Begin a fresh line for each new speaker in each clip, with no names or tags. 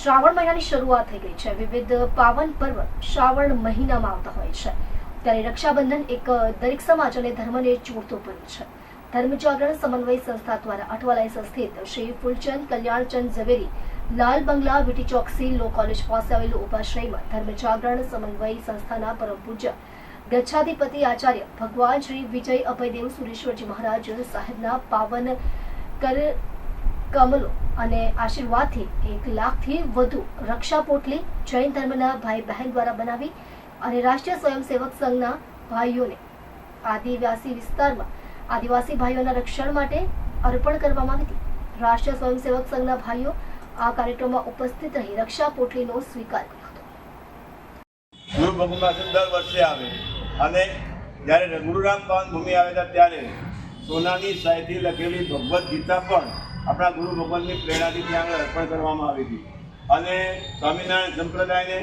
શ્રાવણ મહિનાની શરૂઆત થઈ ગઈ છે. વિવિધ પાવન પર્વ શ્રાવણ મહિનામાં આવતા હોય છે. ત્યારે રક્ષાબંધન એક દરેક સમાજ અને ધર્મને જોડતો પર્વ છે. ધર્મ જાગરણ સમન્વય સંસ્થા દ્વારા અઠવાલાઈ સ્થિત શ્રી ફૂલચંદ કલ્યાણચંદ ઝવેરી, લાલ બંગલા, વીટી ચોકસી, લો કોલેજ પાસે આવેલું ઉપાશ્રયમાં ધર્મ જાગરણ સમન્વય સંસ્થાના પરમ પૂજ્ય ગચ્છાધિપતિ આચાર્ય ભગવાન શ્રી વિજય અભયદેવ સુરેશ્વરજી મહારાજ સાહેબના પાવન કર, કમલો અને આશીર્વાદથી એક લાખથી વધુ રક્ષા પોટલી જૈન ધર્મના ભાઈ બહેન દ્વારા બનાવી અને રાષ્ટ્રીય સ્વયંસેવક સંઘના ભાઈઓને આદિવાસી વિસ્તારમાં આદિવાસી ભાઈઓના રક્ષણ માટે અર્પણ કરવામાં આવી હતી. રાષ્ટ્રીય સ્વયંસેવક સંઘના ભાઈઓ આ કાર્યક્રમમાં ઉપસ્થિત રહી રક્ષા પોટલીનો સ્વીકાર કર્યો હતો.
અને જ્યારે ગુરુરામ પાવન ભૂમિ આવે હતા ત્યારે સોનાની સાયથી લખેલી ભગવદ્ ગીતા પણ આપણા ગુરુ ભગવાનની પ્રેરણાથી ત્યાં આગળ અર્પણ કરવામાં આવી હતી. અને સ્વામિનારાયણ સંપ્રદાયને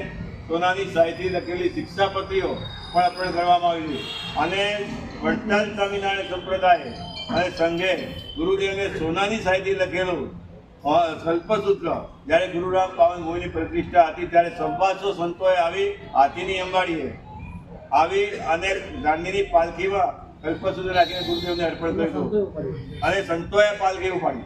સોનાની શાહીથી લખેલી શિક્ષાપત્રીઓ પણ અર્પણ કરવામાં આવી હતી. અને વડતાલ સ્વામિનારાયણ સંપ્રદાય અને સંઘે ગુરુદેવને સોનાની શાહીથી લખેલું કલ્પસૂત્ર જ્યારે ગુરુરામ પાવન ભૂમિની પ્રતિષ્ઠા હતી, ત્યારે સવાસો સંતોએ આવી હાથીની અંબાડીએ આવી અને ગાંધીની પાલખીમાં કલ્પસૂત્ર રાખીને ગુરુદેવને અર્પણ કર્યું અને સંતોએ પાલખી ઉપાડી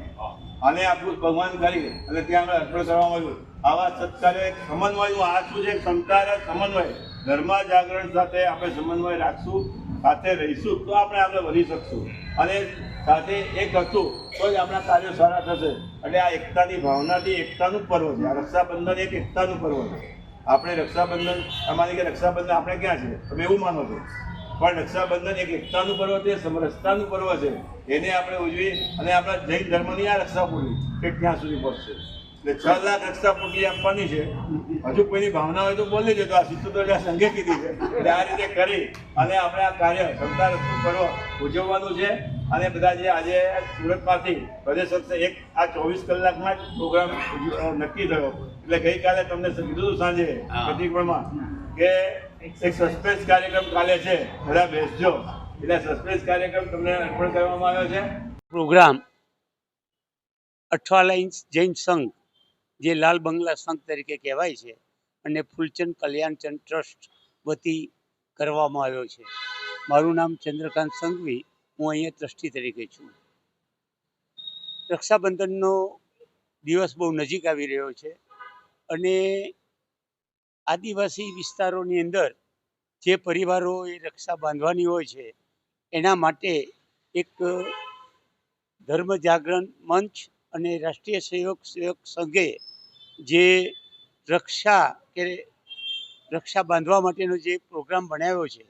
અને આપણું ભગવાન કરી અને ત્યાં આગળ અર્પણ કરવામાં આવ્યું. આવા સત્કારે સમન્વયનું આ શું છે? સંસ્કાર સમન્વય. ધર્મા જાગરણ સાથે આપણે સમન્વય રાખશું, સાથે રહીશું, તો આપણે આગળ વધી શકશું. અને સાથે એક હતું તો જ આપણા કાર્યો સારા થશે. એટલે આ એકતાની ભાવનાથી એકતાનું પર્વ છે. આ રક્ષાબંધન એક એકતાનું પર્વ છે. આપણે રક્ષાબંધન અમારી કે રક્ષાબંધન આપણે ક્યાં છે તમે એવું માનો છો? પણ રક્ષાબંધન એક એકતાનું પર્વ છે સમરસતાનું પર્વ છે. એને આપણે ઉજવી અને આપણા જૈન ધર્મની આ રક્ષા પૂરી કે ક્યાં સુધી પહોંચશે. એટલે છ લાખ રક્ષા પૂરી આપવાની છે. હજુ કોઈની ભાવના હોય તો બોલી દેજો તો આ સિત્તોતેર હજાર સંઘે કીધી છે. એટલે આ રીતે કરી અને આપણે આ કાર્ય ક્ષમતા રક્ષણ પર્વ ઉજવવાનું છે. અને બધા જે આજે સુરતમાંથી પ્રદેશ એક આ ચોવીસ કલાકમાં જ પ્રોગ્રામ નક્કી થયો. એટલે ગઈકાલે તમને કીધું સાંજે પ્રતિક્રમણમાં કે એક સસ્પેન્સ કાર્યક્રમ કાલે છે. બધા બેસજો. એટલે સસ્પેન્સ કાર્યક્રમ તમને અર્પણ કરવામાં આવ્યો છે.
પ્રોગ્રામ અઠવાલાઈન્સ જૈન સંઘ જે લાલ બંગલા સંઘ તરીકે કહેવાય છે અને ફૂલચંદ કલ્યાણચંદ ટ્રસ્ટ વતી કરવામાં આવ્યો છે. મારું નામ ચંદ્રકાંત સંઘવી. હું અહીંયા ટ્રસ્ટી તરીકે છું. રક્ષાબંધનનો દિવસ બહુ નજીક આવી રહ્યો છે. અને આદિવાસી વિસ્તારોની અંદર જે પરિવારો એ રક્ષા બાંધવાની હોય છે, એના માટે એક ધર્મ જાગરણ મંચ અને રાષ્ટ્રીય સહયોગ સેવક સંઘે જે રક્ષા કે રક્ષા બાંધવા માટેનો જે પ્રોગ્રામ બનાવ્યો છે,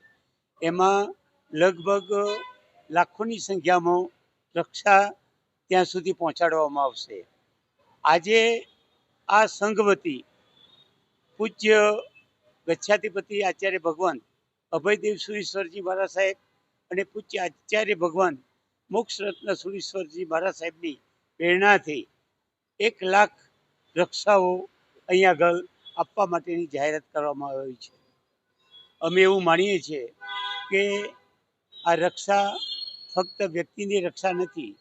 એમાં લગભગ લાખોની સંખ્યામાં રક્ષા ત્યાં સુધી પહોંચાડવામાં આવશે. આજે આ સંઘ વતી પૂજ્ય ગચ્છાધિપતિ આચાર્ય ભગવાન અભયદેવ સુરીશ્વરજી મહારાજ સાહેબ અને પૂજ્ય આચાર્ય ભગવાન મોક્ષ રત્ન સુરીશ્વરજી મહારાજ સાહેબની પ્રેરણાથી એક લાખ રક્ષાઓ અહીંયા આગળ આપવા માટેની જાહેરાત કરવામાં આવી છે. અમે એવું માનીએ છીએ કે આ રક્ષા ફક્ત વ્યક્તિની રક્ષા નથી,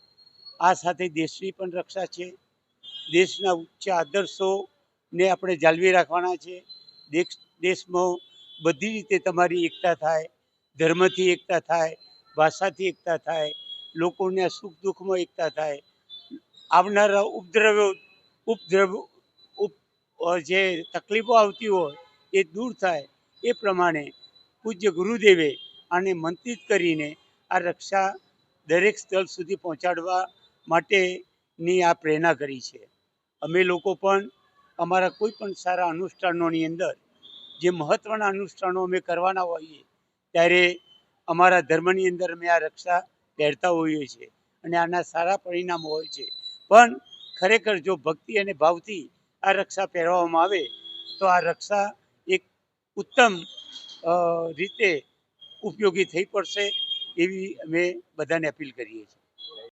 આ સાથે દેશની પણ રક્ષા છે. દેશના ઉચ્ચ આદર્શોને આપણે જાળવી રાખવાના છે. દેશ, દેશમાં બધી રીતે તમારી એકતા થાય, ધર્મથી એકતા થાય, ભાષાથી એકતા થાય, લોકોને સુખ દુઃખમાં એકતા થાય. આવનારા ઉપદ્રવ્યો, ઉપદ્રવ, ઉપ જે તકલીફો આવતી હોય એ દૂર થાય. એ પ્રમાણે પૂજ્ય ગુરુદેવે આને મંત્રિત કરીને આ રક્ષા દરેક સ્થળ સુધી પહોંચાડવા માટેની આ પ્રેરણા કરી છે. અમે લોકો પણ અમારા કોઈ પણ સારા અનુષ્ઠાનોની અંદર જે મહત્ત્વના અનુષ્ઠાનો અમે કરવાના હોઈએ, ત્યારે અમારા ધર્મની અંદર અમે આ રક્ષા પહેરતા હોઈએ છીએ અને આના સારા પરિણામો હોય છે. પણ ખરેખર જો ભક્તિ અને ભાવથી આ રક્ષા પહેરવામાં આવે, તો આ રક્ષા એક ઉત્તમ રીતે ઉપયોગી થઈ પડશે એવી અમે બધાને અપીલ કરીએ છીએ.